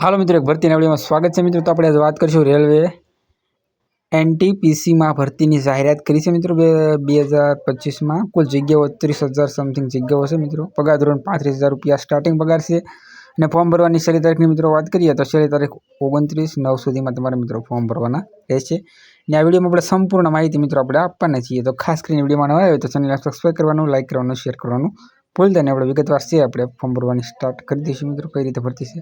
હાલો મિત્રો, એક ભરતીના વિડીયોમાં સ્વાગત છે મિત્રો. તો આપણે આજે વાત કરીશું રેલવે એનટીપીસીમાં ભરતીની જાહેરાત કરી છે મિત્રો બે બે હજાર પચીસમાં. કુલ જગ્યાઓ ત્રીસ હજાર સમથિંગ જગ્યાઓ છે મિત્રો. પગાર ધોરણ પાંત્રીસ હજાર રૂપિયા સ્ટાર્ટિંગ પગાર છે. અને ફોર્મ ભરવાની છેલ્લી તારીખની મિત્રો વાત કરીએ તો છેલ્લી તારીખ ઓગણત્રીસ નવ સુધીમાં તમારે મિત્રો ફોર્મ ભરવાના રહેશે. અને આ વિડીયોમાં આપણે સંપૂર્ણ માહિતી મિત્રો આપણે આપવાના છીએ. તો ખાસ કરીને વિડીયોમાં નવા આવે તો ચેનલને સબસ્ક્રાઈબ કરવાનું લાઇક કરવાનું શેર કરવાનું ભૂલતા ને આપણે વિગતવાર છે આપણે ફોર્મ ભરવાની સ્ટાર્ટ કરી દઈશું મિત્રો, કઈ રીતે ભરતી છે?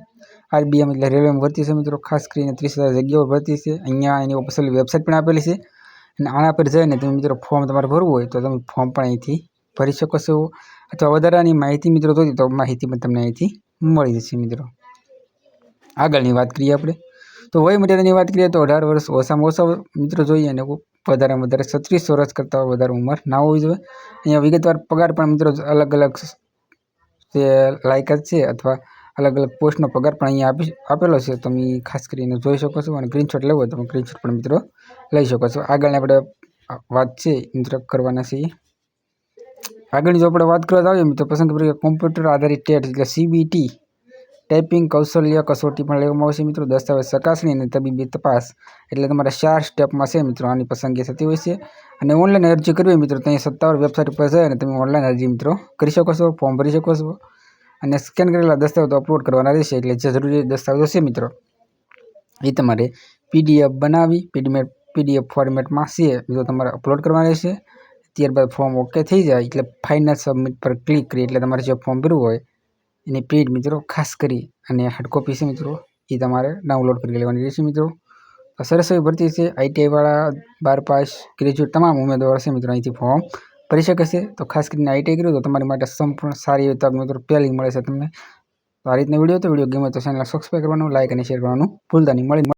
આરબીએમ એટલે રેલવેમાં ભરતી છે મિત્રો, ખાસ કરીને ત્રીસ હજાર જગ્યાઓ ભરતી છે. અહીંયા એની ઓફિશિયલ વેબસાઇટ પણ આપેલી છે. અને આના પર જઈને તમે મિત્રો ફોર્મ તમારે ભરવું હોય તો તમે ફોર્મ પણ અહીંથી ભરી શકો છો. અથવા વધારાની માહિતી મિત્રો જોઈતી તો માહિતી પણ તમને અહીંથી મળી જશે મિત્રો. આગળની વાત કરીએ આપણે. તો વય મર્યાદાની વાત કરીએ તો અઢાર વર્ષ ઓછામાં ઓછા મિત્રો જોઈએ અને વધારેમાં વધારે છત્રીસ વર્ષ કરતાં વધારે ઉંમર. ના હોવી જોઈએ. અહીંયા વિગતવાર પગાર પણ મિત્રો અલગ અલગ જે લાયકાત છે અથવા અલગ અલગ પોસ્ટનો પગાર પણ અહીંયા આપી આપેલો છે. તમે ખાસ કરીને જોઈ શકો છો અને સ્ક્રીનશોટ લેવો તો સ્ક્રીનશોટ પણ મિત્રો લઈ શકો છો. આગળની આપણે વાત છે મિત્રો કરવાના છીએ આગળની જો આપણે વાત કરવા આવીએ તો પસંદ કરીએ કોમ્પ્યુટર આધારિત ટેટ એટલે સીબીટી ટાઈપિંગ કૌશલ્ય કસોટી પણ લેવામાં આવશે મિત્રો. દસ્તાવેજ ચકાસણી અને તબીબી તપાસ એટલે તમારા ચાર સ્ટેપમાં છે મિત્રો. આની પસંદગી થતી હોય છે. અને ઓનલાઈન અરજી કરવી મિત્રો ત્યાં સત્તાવાર વેબસાઇટ પર જઈ અને તમે ઓનલાઈન અરજી મિત્રો કરી શકો છો, ફોર્મ ભરી શકો છો. અને સ્કેન કરેલા દસ્તાવેજો અપલોડ કરવાના રહેશે એટલે જે જરૂરી દસ્તાવેજો છે મિત્રો, એ તમારે પીડીએફ બનાવી, પીડીએફ પીડીએફ ફોર્મેટમાં છે જો તમારે અપલોડ કરવાના રહેશે. ત્યારબાદ ફોર્મ ઓકે થઈ જાય એટલે ફાઇનલ સબમિટ પર ક્લિક કરી એટલે તમારે જે ફોર્મ ભરવું હોય એની પેડ મિત્રો ખાસ કરી અને હાર્ડ કોપી છે મિત્રો, એ તમારે ડાઉનલોડ કરી લેવાની રહેશે મિત્રો. સરસ એવી ભરતી છે આઈટીઆઈવાળા બાર પાસ ગ્રેજ્યુએટ તમામ ઉમેદવારો છે મિત્રો અહીંથી ફોર્મ ભરી શકે છે. તો ખાસ કરીને આઈટીઆઈ કર્યું તો તમારી માટે સંપૂર્ણ સારી એવી તક મિત્રો પહેલી મળે છે તમને. આ રીતના વીડિયો તો વીડિયો ગમે તો ચેનલ સબસ્ક્રાઈબ કરવાનું લાઇક અને શેર કરવાનું ભૂલતા નહીં. મળી